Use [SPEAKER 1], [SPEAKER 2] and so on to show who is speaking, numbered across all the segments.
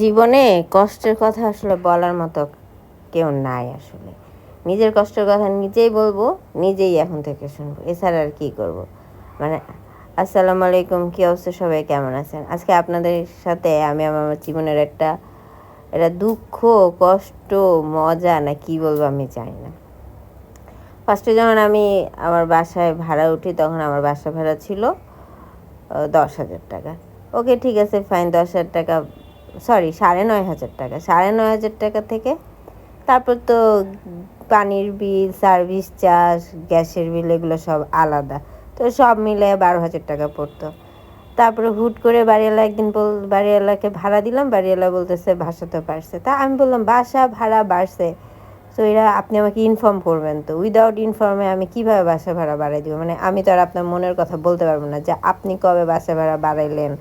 [SPEAKER 1] জীবনে কষ্টের কথা আসলে বলার মতো কেউ নাই আসলে। নিজের কষ্টের কথা নিজেই বলব, নিজেই এখন থেকে শুনব। এছাড়া আর কী করব? মানে আসসালামু আলাইকুম, কী অবস্থা? সবাই কেমন আছেন? আজকে আপনাদের সাথে আমি আমার জীবনের একটা এটা দুঃখ, কষ্ট, মজা না কি বলব আমি জানি না। ফার্স্টে যখন আমি আমার বাসায় ভাড়া উঠি, তখন আমার বাসা ভাড়া ছিল দশ হাজার টাকা। ওকে, ঠিক আছে ফাইন দশ হাজার টাকা সরি সাড়ে নয় হাজার টাকা। সাড়ে নয় হাজার টাকা থেকে তারপর তো পানির বিল সার্ভিস চার্জ গ্যাসের বিল, এগুলো সব আলাদা। তো সব মিলে বারো হাজার টাকা পড়তো। তারপরে হুট করে বাড়িওয়ালা একদিন বল, বাড়িওয়ালাকে ভাড়া দিলাম, বাড়িওয়ালা বলতেছে ভাষা তো বাড়ছে। তা আমি বললাম, বাসা ভাড়া বাড়ছে। তো এরা, আপনি আমাকে ইনফর্ম করবেন তো। উইদাউট ইনফর্মে আমি কীভাবে বাসা ভাড়া বাড়াই দিব? মানে আমি তো আর আপনার মনের কথা বলতে পারব না যে, আপনি কবে বাসা ভাড়া বাড়াইলেন?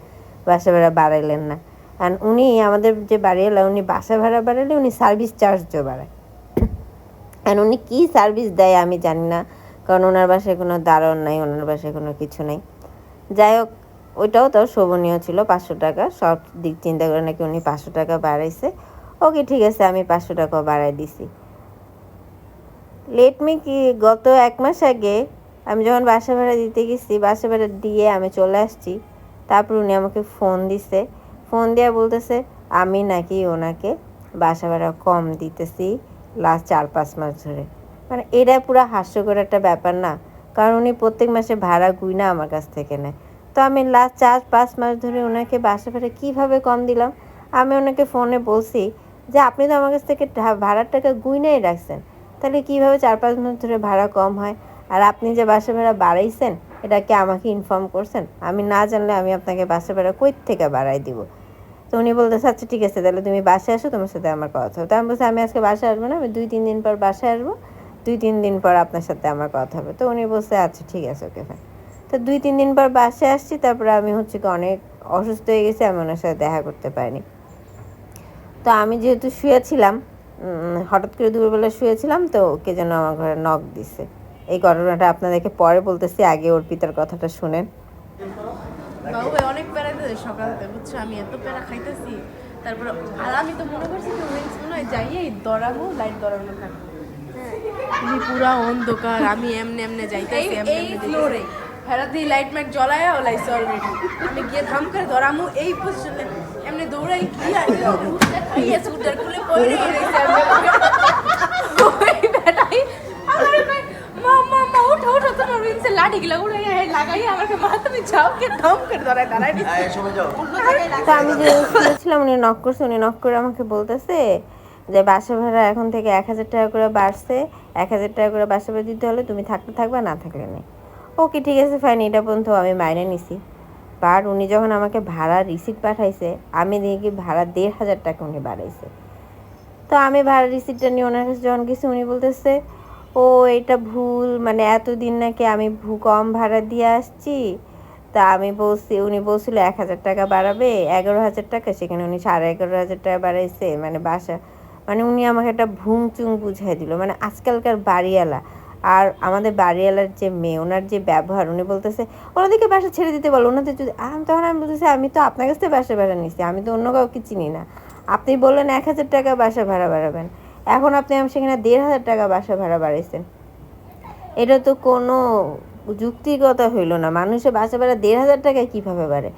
[SPEAKER 1] বাসা ভাড়া বাড়াইলেন না। অ্যান্ড উনি আমাদের যে বাড়িওয়ালা উনি বাসা ভাড়া বাড়ালে উনি সার্ভিস চার্জও বাড়ায়। অ্যান্ড উনি কী সার্ভিস দেয় আমি জানি না, কারণ ওনার বাসায় কোনো দারণ নাই, ওনার বাসায় কোনো কিছু নাই। যাই হোক, ওইটাও তো শোভনীয় ছিল, পাঁচশো টাকা। সব দিক চিন্তা করে নাকি উনি পাঁচশো টাকা বাড়াইছে। ওকে, ঠিক আছে, আমি পাঁচশো টাকাও বাড়াই দিছি। লেট মি কি, গত এক মাস আগে আমি যখন বাসা ভাড়া দিতে গেছি, বাসা ভাড়া দিয়ে আমি চলে আসছি, তারপর উনি আমাকে ফোন দিছে। ফোন দিয়ে বলতেছে, আমি নাকি ওনাকে বাসা ভাড়া কম দিতেছি লাস্ট চার পাঁচ মাস ধরে। মানে এটা পুরো হাস্যকর একটা ব্যাপার না, কারণ উনি প্রত্যেক মাসে ভাড়া গুইনা আমার কাছ থেকে নেয়। তো আমি লাস্ট চার পাঁচ মাস ধরে ওনাকে বাসা ভাড়া কীভাবে কম দিলাম? আমি ওনাকে ফোনে বলছি যে, আপনি তো আমার কাছ থেকে ভাড়ার টাকা গুইনাই রাখছেন। তাহলে কীভাবে চার পাঁচ মাস ধরে ভাড়া কম হয়? আর আপনি যে বাসা ভাড়া বাড়াইছেন এটা কি আমাকে ইনফর্ম করছেন? আমি না জানলে আমি আপনাকে বাসা ভাড়া কই থেকে বাড়াই দিব? তো উনি বলতেছে আচ্ছা ঠিক আছে, তাহলে তুমি বাসায় আসো, তোমার সাথে আমার কথা হবে। তো আমি বলছি, আমি আজকে বাসায় আসব না, আমি দুই, তিন দিন পর বাসায় আসব, দুই, তিন দিন পর আপনার সাথে আমার কথা হবে। তো উনি বলছে আচ্ছা ঠিক আছে ওকে ভাই তো দুই, তিন দিন পর বাসায় আসছি, তারপরে আমি হচ্ছে কি অনেক অসুস্থ হয়ে গেছি, আমি ওনার সাথে দেখা করতে পারিনি। তো আমি যেহেতু শুয়েছিলাম হঠাৎ করে দুপুরবেলা শুয়েছিলাম, তো কে যেন আমার ঘরে নখ দিছে। এই ঘটনাটা আপনাদেরকে পরে বলতেছি আগে অর্পিতার কথাটা শুনেন।
[SPEAKER 2] বাবু অনেক প্যারা দিতে সকাল থেকে বুঝছ? আমি এত প্যারা খাইতেছি। তারপরে আর আমি তো মনে করছি যে উইংস মনে হয় যাইয়ে দরাবো লাইট দরানো থাকব তুমি পুরা অন্ধকার আমি এমনে এমনে যাইতেছি এমনে
[SPEAKER 3] এই
[SPEAKER 2] এমনে
[SPEAKER 3] ফ্লোরে
[SPEAKER 2] ফেরত দিয়ে লাইট ম্যাট জ্বলায় ওলাইছে অলরেডি আমি গিয়ে ধাম করে ধরামু এই পজিশনে এমনি দৌড়াই কি আর স্কুটার খুলে পড়ে রয়েছে ওই বেটাই আমার কই মা মা মা উঠো উঠো আমাকে মা কে করে
[SPEAKER 1] তো আমি যে উনি নক করছে উনি নক করে আমাকে বলতেছে যে বাসা ভাড়া এখন থেকে এক হাজার টাকা করে বাড়ছে এক হাজার টাকা করে বাসা ভাড়া দিতে হলে তুমি থাকলে থাকবা না থাকলে নেই। ওকে ঠিক আছে ফাইন এটা পর্যন্ত আমি মাইনে নিছি। বাট উনি যখন আমাকে ভাড়া রিসিট পাঠাইছে আমি দেখি ভাড়া দেড় হাজার টাকা উনি বাড়াইছে। তো আমি ভাড়া রিসিটটা নিয়ে ওনার কাছে যখন গেছি উনি বলতেছে ও, এটা ভুল। মানে এতদিন নাকি আমি ভু কম ভাড়া দিয়ে আসছি। তা আমি বলছি, উনি বলছিল এক হাজার টাকা বাড়াবে, এগারো হাজার টাকা, সেখানে উনি সাড়ে এগারো হাজার টাকা বাড়াইছে। মানে বাসা মানে উনি আমাকে একটা ভুং চুং বুঝাই দিল। মানে আজকালকার বাড়িওয়ালা। আর আমাদের বাড়িওয়ালার যে মেয়ে, ওনার যে ব্যবহার, উনি বলতেছে, ওনাদেরকে বাসা ছেড়ে দিতে বলো, ওনাদের যদি আমি তখন আমি বলতেছি, আমি তো আপনার কাছ থেকে বাসা ভাড়া নিচ্ছি আমি তো অন্য কাউকে চিনি না। আপনি বললেন এক হাজার টাকা বাসা ভাড়া বাড়াবেন। এখন আপনি আমি সেখানে দেড় হাজার টাকা বাসা ভাড়া বাড়াইছেন। এটা তো কোনো যুক্তিগত হইল না। মানুষের বাসা ভাড়া দেড় হাজার টাকায় কীভাবে বাড়ে?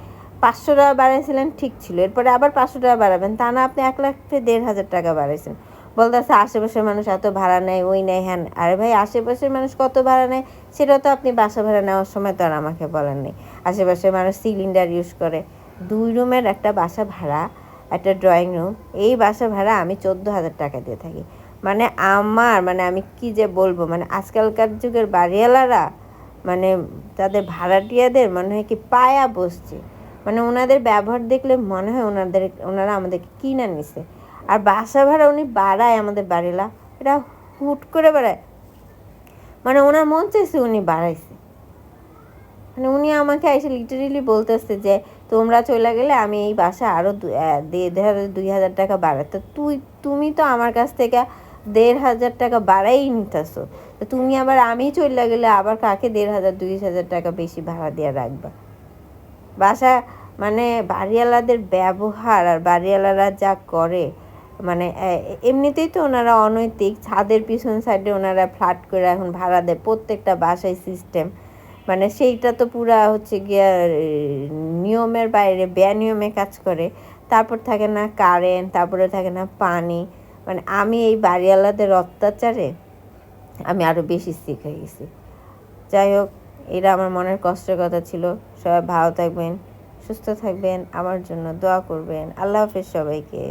[SPEAKER 1] পাঁচশো টাকা বাড়াইছিলেন, ঠিক ছিল। এরপরে আবার পাঁচশো টাকা বাড়াবেন। তা না, আপনি এক লাখ থেকে দেড় হাজার টাকা বাড়াইছেন। বলতেছে, আশেপাশের মানুষ এত ভাড়া নেয়, ওই নেয়, হ্যান। আরে ভাই, আশেপাশের মানুষ কত ভাড়া নেয়, সেটা তো আপনি বাসা ভাড়া নেওয়ার সময় তো আর আমাকে বলেননি। আশেপাশের মানুষ সিলিন্ডার ইউজ করে। দুই রুমের একটা বাসা ভাড়া একটা ড্রয়িং রুম এই বাসা ভাড়া আমি চোদ্দ হাজার টাকা দিয়ে থাকি। মানে আমার মানে আমি কি যে বলব মানে আজকালকার যুগের বাড়িওয়ালারা মানে তাদের ভাড়াটিয়াদের মনে হয় কি পায়া বসছে। মানে ওনাদের ব্যবহার দেখলে মনে হয় ওনাদের, ওনারা আমাদেরকে কিনে নিছে। আর বাসা ভাড়া উনি বাড়ায় আমাদের বাড়িলা এটা হুট করে বাড়ায়। মানে ওনার মন চাইছে উনি বাড়াইছে। মানে উনি আমাকে এসে লিটারেলি বলতেছে যে তোমরা চলে গেলে আমি এই বাসা আরও দেড় হাজার, দুই হাজার টাকা বাড়াই। তো তুই, তুমি তো আমার কাছ থেকে দেড় হাজার টাকা বাড়াই নিতেছো। তো তুমি আবার আমি চলে গেলে আবার কাকে দেড় হাজার দুই হাজার টাকা বেশি ভাড়া দিয়ে রাখবা? বাসা মানে বাড়িওয়ালাদের ব্যবহার আর বাড়িওয়ালারা যা করে মানে এমনিতেই তো ওনারা অনৈতিক, ছাদের পিছন সাইডে ওনারা ফ্ল্যাট করে এখন ভাড়া দেয়। প্রত্যেকটা বাসায় সিস্টেম মানে সেইটা তো পুরা হচ্ছে গিয়া, নিয়মের বাইরে বেনিয়মে কাজ করে। তারপর থাকে না কারেন্ট তারপরে থাকে না পানি। মানে আমি এই বাড়িওয়ালাদের অত্যাচারে আমি আরও বেশি সিক হয়ে গেছি। যাই হোক, এটা আমার মনের কষ্টের কথা ছিল। সবাই ভালো থাকবেন, সুস্থ থাকবেন, আমার জন্য দোয়া করবেন। আল্লাহ হাফেজ সবাইকে।